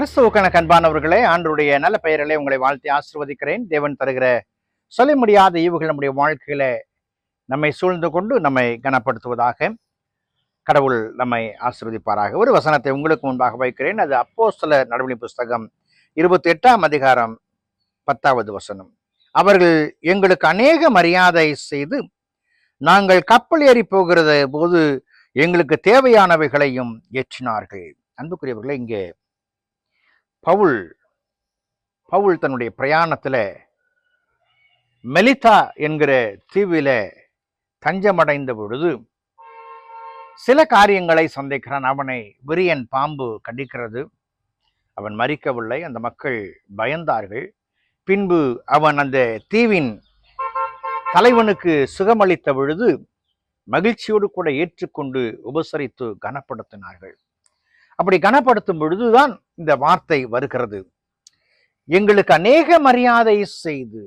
கிறிஸ்துவுக்கான கண்பானவர்களே ஆண்டருடைய நல்ல பெயரிலே உங்களை வாழ்த்தி ஆசிர்வதிக்கிறேன். தேவன் தருகிற சொல்ல முடியாத ஈவுகள் நம்முடைய வாழ்க்கையில நம்மை சூழ்ந்து கொண்டு நம்மை கனப்படுத்துவதாக கடவுள் நம்மை ஆசிர்வதிப்பாராக. ஒரு வசனத்தை உங்களுக்கு முன்பாக வைக்கிறேன். அது அப்போ சில நடவடிக்கை புஸ்தகம் இருபத்தி எட்டாம் அதிகாரம் பத்தாவது வசனம். அவர்கள் எங்களுக்கு அநேக மரியாதை செய்து நாங்கள் கப்பல் ஏறி போகிறது போது எங்களுக்கு தேவையானவைகளையும் ஏற்றினார்கள். அன்புக்குரியவர்களை இங்கே பவுல் பவுல் தன்னுடைய பிரயாணத்தில் மெலிதா என்கிற தீவில தஞ்சமடைந்த பொழுது சில காரியங்களை சந்திக்கிறான். அவனை விரியன் பாம்பு கடிக்கிறது. அவன் மறிக்கவில்லை அந்த மக்கள் பயந்தார்கள். பின்பு அவன் அந்த தீவின் தலைவனுக்கு சுகமளித்த பொழுது மகிழ்ச்சியோடு கூட ஏற்றுக்கொண்டு உபசரித்து கனப்படுத்தினார்கள். அப்படி கனப்படுத்தும் பொழுதுதான் இந்த வார்த்தை வருகிறது. எங்களுக்கு அநேக மரியாதை செய்து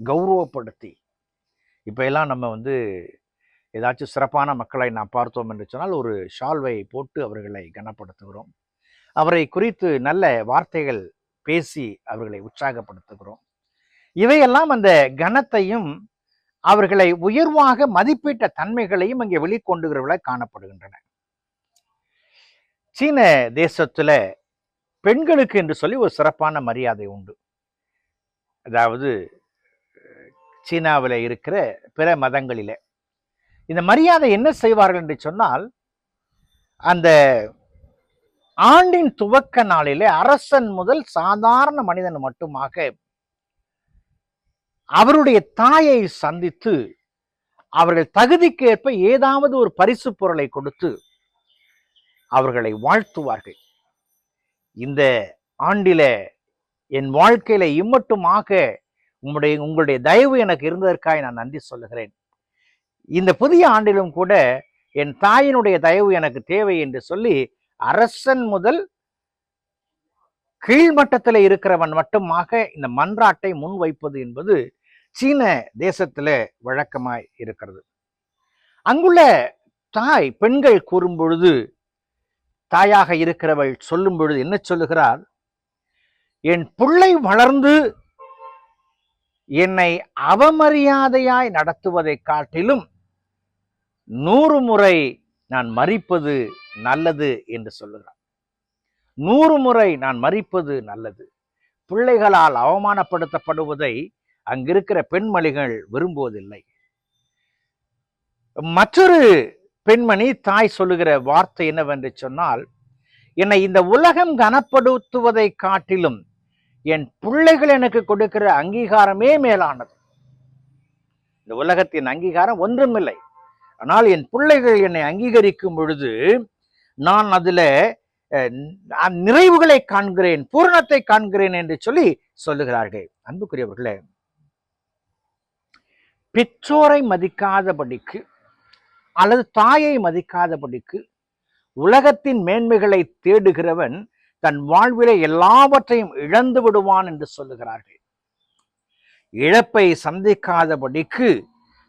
கௌரவப்படுத்தி. இப்ப எல்லாம் நம்ம வந்து ஏதாச்சும் சிறப்பான மக்களை நாம் பார்த்தோம் என்று சொன்னால் ஒரு ஷால்வை போட்டு அவர்களை கனப்படுத்துகிறோம். அவரை குறித்து நல்ல வார்த்தைகள் பேசி அவர்களை உற்சாகப்படுத்துகிறோம். இவையெல்லாம் அந்த கனத்தையும் அவர்களை உயர்வாக மதிப்பீட்ட தன்மைகளையும் அங்கே வெளிக்கொண்டுகிறவர்களாக காணப்படுகின்றன. சீன தேசத்துல பெண்களுக்கு என்று சொல்லி ஒரு சிறப்பான மரியாதை உண்டு. அதாவது சீனாவில் இருக்கிற பிற மதங்களிலே. இந்த மரியாதை என்ன செய்வார்கள் என்று சொன்னால் அந்த ஆண்டின் துவக்க நாளிலே அரசன் முதல் சாதாரண மனிதன் மட்டுமாக அவருடைய தாயை சந்தித்து அவர்கள் தகுதிக்கேற்ப ஏதாவது ஒரு பரிசு பொருளை கொடுத்து அவர்களை வாழ்த்துவார்கள். இந்த ஆண்டில என் வாழ்க்கையில இம்மட்டுமாக உங்களுடைய உங்களுடைய தயவு எனக்கு இருந்ததற்காக நான் நன்றி சொல்லுகிறேன். இந்த புதிய ஆண்டிலும் கூட என் தாயினுடைய தயவு எனக்கு தேவை என்று சொல்லி அரசன் முதல் கீழ்மட்டத்தில் இருக்கிறவன் மட்டுமாக இந்த மன்றாட்டை முன்வைப்பது என்பது சீன தேசத்துல வழக்கமாய் இருக்கிறது. அங்குள்ள தாய் பெண்கள் கூறும் பொழுது தாயாக இருக்கிறவள் சொல்லும் பொழுது என்ன சொல்லுகிறார்? என் பிள்ளை வளர்ந்து என்னை அவமரியாதையாய் நடத்துவதை காட்டிலும் நூறு முறை நான் மறிப்பது நல்லது என்று சொல்லுகிறார். நூறு முறை நான் மறிப்பது நல்லது. பிள்ளைகளால் அவமானப்படுத்தப்படுவதை அங்கிருக்கிற பெண்மணிகள் விரும்புவதில்லை. மற்றொரு பெண்மணி தாய் சொல்லுகிற வார்த்தை என்னவென்று சொன்னால் என்னை இந்த உலகம் கனப்படுத்துவதை காட்டிலும் என் பிள்ளைகள் எனக்கு கொடுக்கிற அங்கீகாரமே மேலானது. இந்த உலகத்தின் அங்கீகாரம் ஒன்றுமில்லை ஆனால் என் பிள்ளைகள் என்னை அங்கீகரிக்கும் பொழுது நான் அதில் நிறைவுகளை காண்கிறேன் பூரணத்தை காண்கிறேன் என்று சொல்லி சொல்லுகிறார்கள். அன்புக்குரியவர்களே பெற்றோரை மதிக்காதபடிக்கு அல்லது தாயை மதிக்காதபடிக்கு உலகத்தின் மேன்மைகளை தேடுகிறவன் தன் வாழ்விலே எல்லாவற்றையும் இழந்து விடுவான் என்று சொல்லுகிறார்கள். இழப்பை சந்திக்காதபடிக்கு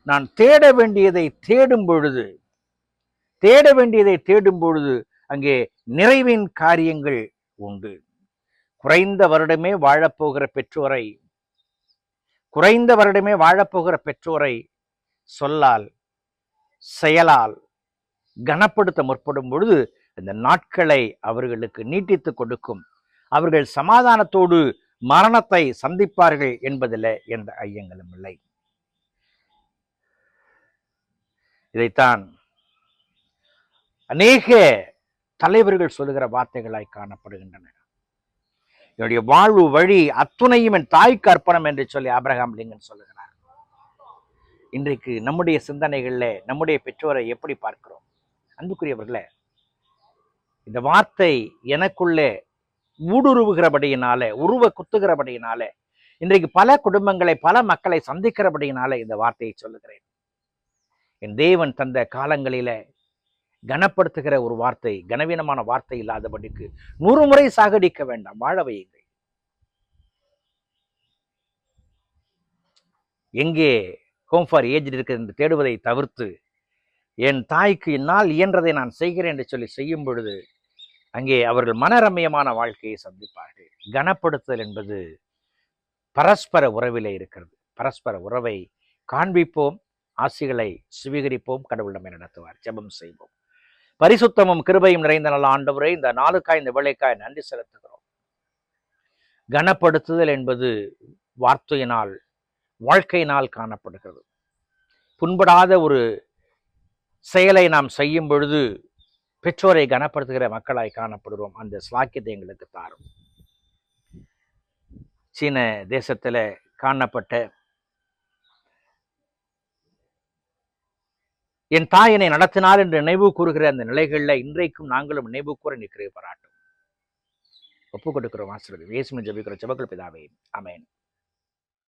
நான் தேட வேண்டியதை தேடும் பொழுது தேட வேண்டியதை தேடும் பொழுது அங்கே நிறைவின் காரியங்கள் உண்டு. குறைந்த வருடமே வாழப்போகிற பெற்றோரை குறைந்த வருடமே வாழப்போகிற பெற்றோரை சொல்லால் செயலால் கனப்படுத்த முற்படும் பொழுது இந்த நாட்களை அவர்களுக்கு நீட்டித்து கொடுக்கும். அவர்கள் சமாதானத்தோடு மரணத்தை சந்திப்பார்கள் என்பதில் எந்த ஐயங்களும் இல்லை. இதைத்தான் அநேக தலைவர்கள் சொல்லுகிற வார்த்தைகளாய் காணப்படுகின்றன. என்னுடைய வாழ்வு வழி அத்துணையும் என் தாய்க்கு அர்ப்பணம் என்று சொல்லி அப்ரஹாம் லிங்கன் சொல்லுகிறார். இன்றைக்கு நம்முடைய சிந்தனைகள்ல நம்முடைய பெற்றோரை எப்படி பார்க்கிறோம்? அன்புக்குரியவர்களே இந்த வார்த்தை எனக்குள்ளே ஊடுருவுகிறபடியினால உருவ குத்துகிறபடியினால இன்றைக்கு பல குடும்பங்களை பல மக்களை சந்திக்கிறபடியினால இந்த வார்த்தையை சொல்லுகிறேன். என் தேவன் தந்த காலங்களில கனப்படுத்துகிற ஒரு வார்த்தை கனவீனமான வார்த்தை இல்லாதபடிக்கு நூறு முறை சாகடிக்க வேண்டாம் வாழ வையுங்கள். எங்கே ஹோம் ஃபார் ஏஜ் இருக்கிறது என்று தேடுவதை தவிர்த்து என் தாய்க்கு என்னால் இயன்றதை நான் செய்கிறேன் என்று சொல்லி செய்யும் பொழுது அங்கே அவர்கள் மனரம்யமான வாழ்க்கையை சந்திப்பார்கள். கனப்படுத்துதல் என்பது பரஸ்பர உறவிலே இருக்கிறது. பரஸ்பர உறவை காண்பிப்போம் ஆசிகளை சுவீகரிப்போம் கடவுள் நம்மை நடத்துவார். ஜெபம் செய்வோம். பரிசுத்தமும் கிருபையும் நிறைந்த நல்ல ஆண்டவரை இந்த நாளுக்காய் இந்த வேலைக்காய் நன்றி செலுத்துகிறோம். கனப்படுத்துதல் என்பது வார்த்தையினால் வாழ்க்கையினால் காணப்படுகிறது. புண்படாத ஒரு செயலை நாம் செய்யும் பொழுது பெற்றோரை கனப்படுத்துகிற மக்களாய் காணப்படுகிறோம். அந்த ஸ்லாக்கியத்தை எங்களுக்கு தாரும். சீன தேசத்தில் காணப்பட்ட என் தாயினை நடத்தினார் என்று நினைவு கூறுகிற அந்த நிலைகளில் இன்றைக்கும் நாங்களும் நினைவு கூற நிற்கிறே பாராட்டும். ஒப்பு கொடுக்கிறோம் ஆசிரியர் இயேசுவின் ஜபிக்கிற ஜபக்கள் பிதாவே. அமேன்